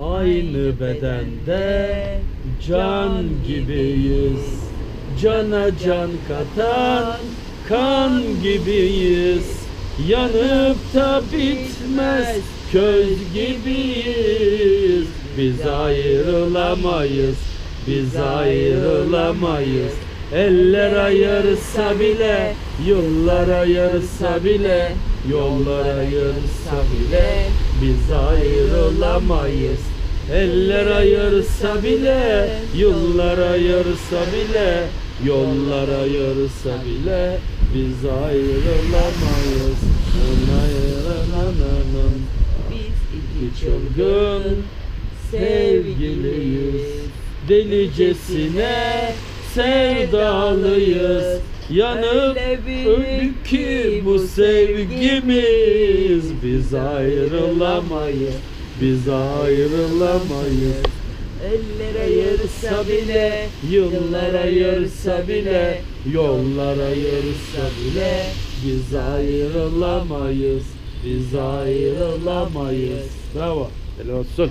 Aynı bedende can gibiyiz. Cana can katan kan gibiyiz. Yanıp da bitmez köz gibiyiz. Biz ayrılamayız, biz ayrılamayız. Eller ayırsa bile, yıllar ayırsa bile Yollar ayırsa bile biz ayrılamayız. Eller ayırsa bile, yıllar ayırsa bile Yollar ayırsa bile biz ayrılamayız. Ayrılamayız Biz iki çılgın sevgiliyiz. Delicesine sevdalıyız Yanıp öldük ki bu sevgimiz. Biz ayrılamayız. Biz ayrılamayız. Eller ayırsa bile Yıllar ayırsa bile Yollar ayırsa bile. Biz ayrılamayız. Biz ayrılamayız. Bravo. Helal olsun